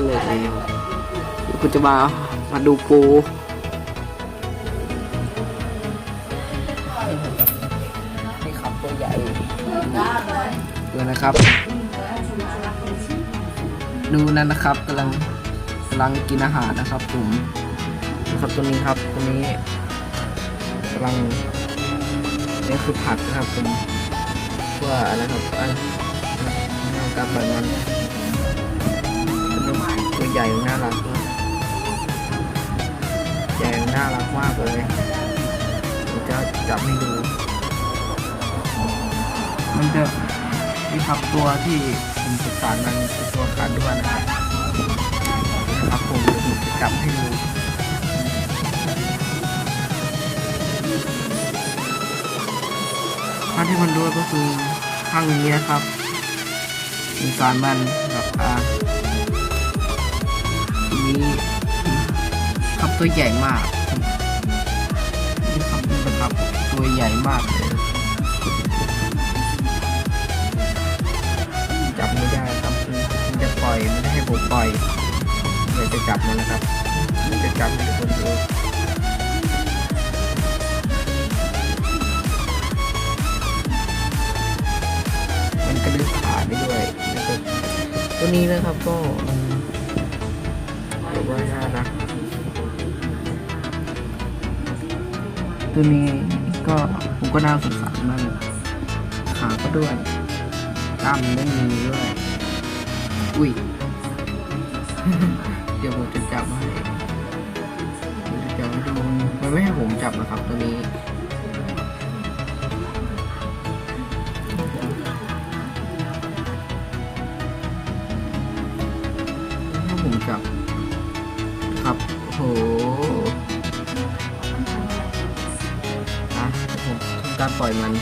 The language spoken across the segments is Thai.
านเลยเดี๋ยวกูจะมามาดูปูนี่ครับตัวใหญ่ดูนะครับ ดูนั่นนะครับกำลังกำลังกินอาหารนะครับผมนะครับตัวนี้ครับตัวนี้กำลังนี่คือผักนะครับผมเพื่ออะไรครับอันเอากลับแบบนั้น ใหญ่น่ารักมากใหญ่น่ารักมากเลยผมจะจับให้ดู มันจะนี่ครับตัวที่ผมศึกษามันคือตัวขาด้วนนะครับนะครับผมเดี๋ยวผมจะจับให้ดูภาพที่มันด้วยก็คือข้างนี้นะครับมีสารมันกับอ่า ตัวใหญ่มากนี่ครับนี่นะครับ ตัวใหญ่มากเลยจับไม่ได้ครับมันจะปล่อยไม่ได้ให้ผมปล่อยเลยวจะจับมันนะครับมันจะจับให้ทุกคนดูมันกระดึ๊บขาได้ด้วยนะครับตัวนี้นะครับก็อืมเรียกว่า ตัวนี้ก็ผมก็น่าสงสารมันขาก็ด้วยกล้ามไม่มีด้วย อุ้ย เดี๋ยวผมจะจับให้ผมจะจับให้ดูมันไม่ให้ผมจับนะครับตัวนี้ ปล่อยมัน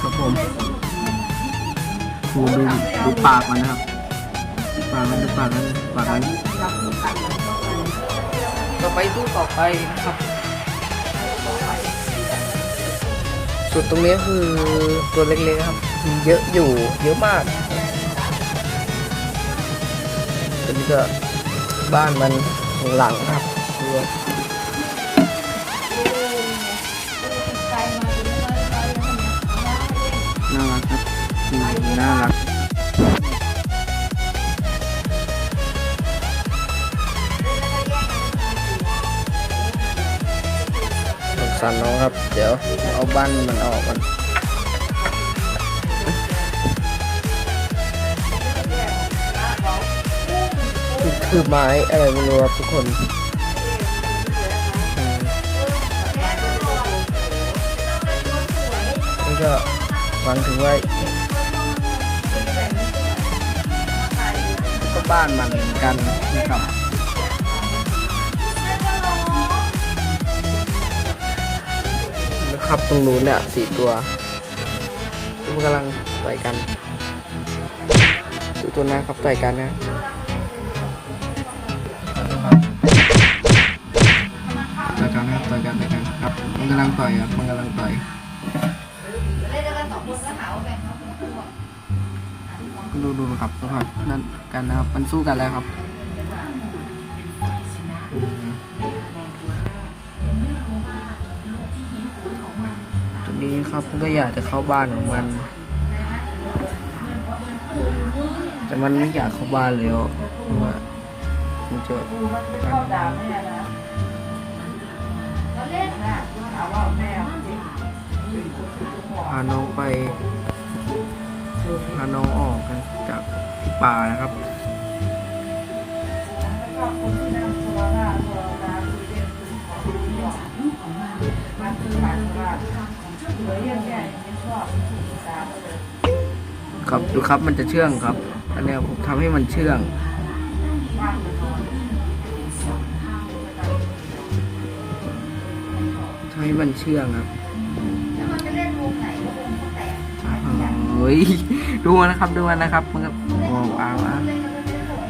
ครับผมดูดูดูปากมันนะครับดูปากมันดูปากมันปากมันต่อไปตู้ต่อไปนะครับส่วนตรงนี้คือตัวเล็กๆครับมีเยอะอยู่เยอะมากตัวนี้ก็ บ้านมันข้างหลังนะครับดูน่ารักครับอืมน่ารักสงสารน้องครับ เดี๋ยวเอาบ้านมันออกกัน คือไม้อะไรไม่รู้ครับทุกคนอืมนี่ก็วางถึงไว้ก็บ้านมันเหมือนกันนะครับนะครับตรงนู้นเนี่ยสี่ตัวมันกำลังต่อยกัน ดูตัวนะครับต่อยกันนะ ครับ มันกำลังต่อยครับ มันกำลังต่อยดูดูครับดูครับนั่นกันนะครับ มันสู้กันแล้วครับตัวนี้ครับมันก็อยากจะเข้าบ้านของมัน แต่มันไม่อยากเข้าบ้านเลยอะเพราะว่ามันจะ พาน้องไปพาน้องออกกันจากป่านะครับครับดูครับมันจะเชื่องครับ อันนี้ผมทำให้มันเชื่องทำให้มันเชื่องครับ เฮ้ยดูมันนะครับดูมันนะครับมันก็มองอ้าวอะ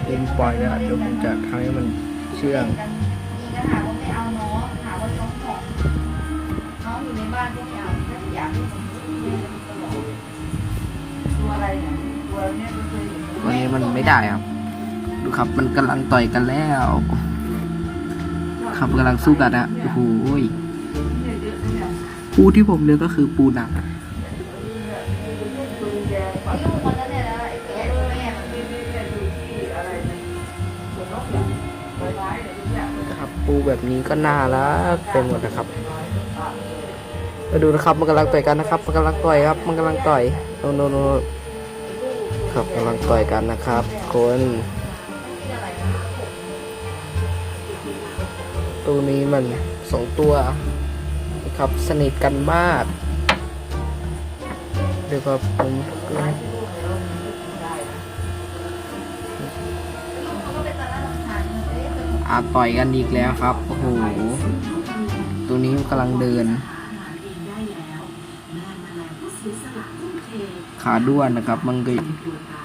เล่นปล่อยแล้วเดี๋ยวผมจะทำให้มันเชื่องหาว่าไม่เอาน้องหาว่าน้องของน้องอยู่ในบ้านก็ไม่เอาถ้าอยากให้ผมตัวอะไรเนี่ยตัวเนี้ยไม่เคยเห็นตัวนี้มันไม่ได้ครับ ดูครับมันกำลังต่อยกันแล้ว ครับกำลังสู้กันนะโอ้โหยเนี่ยเยอะนะเนี่ยปูที่ผมเลือกก็คือปูหนัก แบบนี้ก็น่ารักไปหมดนะครับ มาดูนะครับมันกำลังต่อยกันนะครับมันกำลังต่อยครับ มันกำลังต่อยโนโนโนครับกำลังต่อยกันนะครับ คนตัวนี้มันสองตัวนะครับสนิทกันมากเดี๋ยวครับผม อาต่อยกันอีกแล้วครับ โอ้โห ตัวนี้กำลังเดิน ขาด้วนนะครับ มันก็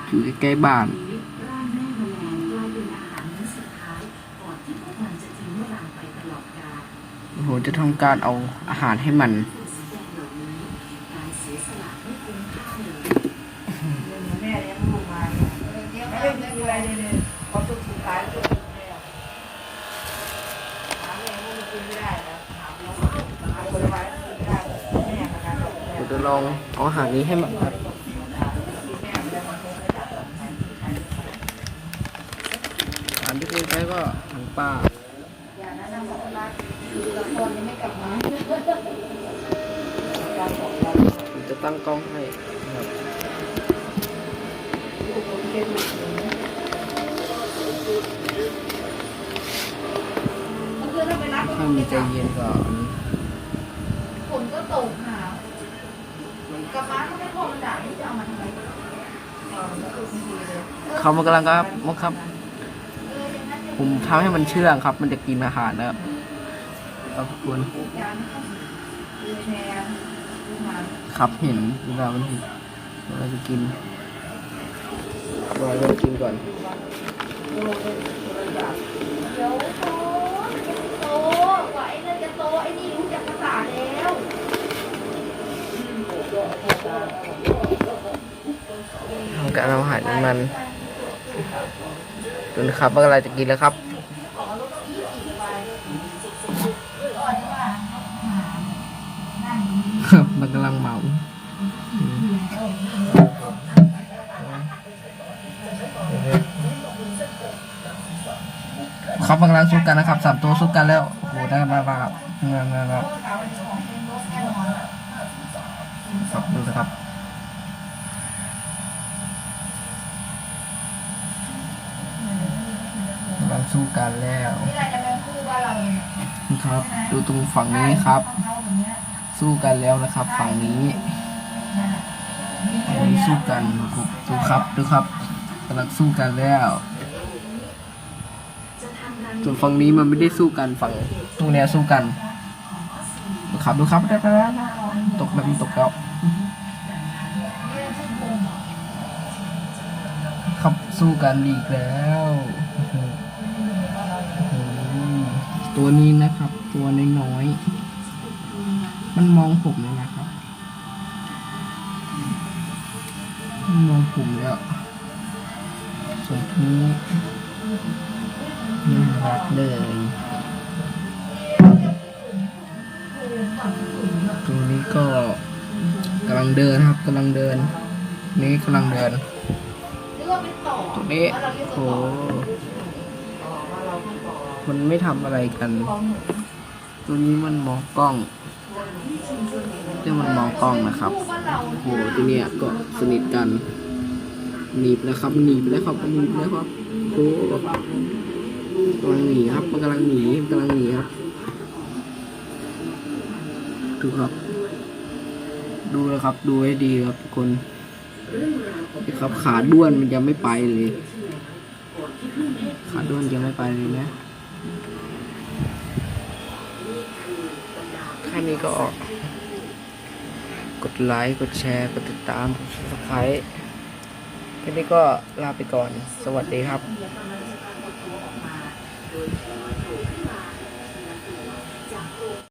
อยู่ใกล้ๆบ้าน โอ้โห จะทำการเอาอาหารให้มัน แม่เลี้ยงลูกมาเนี่ยไม่ได้ดูอะไรเลยเนี่ยพอตัวสุดท้ายตัวแม่หาแม่ก็กินไม่ได้นะหาเราหาผลไม้กินไม่ได้แม่เหมือนกัน เดี๋ยวจะลองเอาอาหารนี้ให้มันครับอาหารที่เคยใช้ก็หารป่ว่าป้าลาจะตั้งกล้องให้นะครับเมื่อคืนเราไปรับให้มันใจเย็นก่อนฝนก็ตกหนาว กลับมาก็ไม่พอมันด่าที่จะเอามาทำไมเขามันกำลังครับมันครับผมทำให้มันเชื่องครับ มันจะกินอาหารนะครับขอบคุณครับเห็นเวลามันเห็นเวลาจะกินรอให้มันกินก่อนเดี๋ยวโตโตกว่าไอ้นั่นจะโตไอ้นี่รู้จักภาษาแล้ว ทำการเอาอาหารมันดูนะครับว่ากำลังจะกินแล้วครับครับมันกำลังเมาครับมันกำลังสู้กันนะครับสามตัวสู้กันแล้วโอ้โหได้มาบ้าครับมามามาครับ ดูนะครับกำลังสู้กันแล้วนี่เราจะเป็นคู่ว่าเราเนี่ยนะครับ ดูตรงฝั่งนี้ครับ สู้กันแล้วนะครับ ฝั่งนี้ฝั่งนี้สู้กันดูครับดูครับกำลังสู้กันแล้วส่วนฝั่งนี้มันไม่ได้สู้กันฝั่งตรงเนี้ยสู้กันดูครับดูครับได้ไปแล้วตกแบบนี้ตกแล้วครับสู้กันอีกแล้ว ตัวนี้นะครับ ตัวน้อยๆมันมองผมเลยนะครับมันมองผมแล้วส่วนนี้น่ารักเลยตัวนี้ก็กำลังเดินครับกำลังเดิน นี่กำลังเดินหรือว่าเป็นต่อตรงนี้ว่าเราเรียกโอ้ มันไม่ทำอะไรกันตัวนี้มันมองกล้องที่มันมองกล้องนะครับโหตัวเนี้ยก็สนิทกันหนีบแล้วครับหนีบแล้วครับหนีบแล้วครับโอ้โหกำลังหนีครับมันกำลังหนีมันกำลังหนีครับดูครับ ดูนะครับ ดูให้ดีครับทุกคนนี่ครับขาด้วนมันยังไม่ไปเลย ขาด้วนยังไม่ไปเลยนะ แค่นี้ก็ออก กดไลค์ กดแชร์ กดติดตาม กด subscribe แค่นี้ก็ลาไปก่อน สวัสดีครับ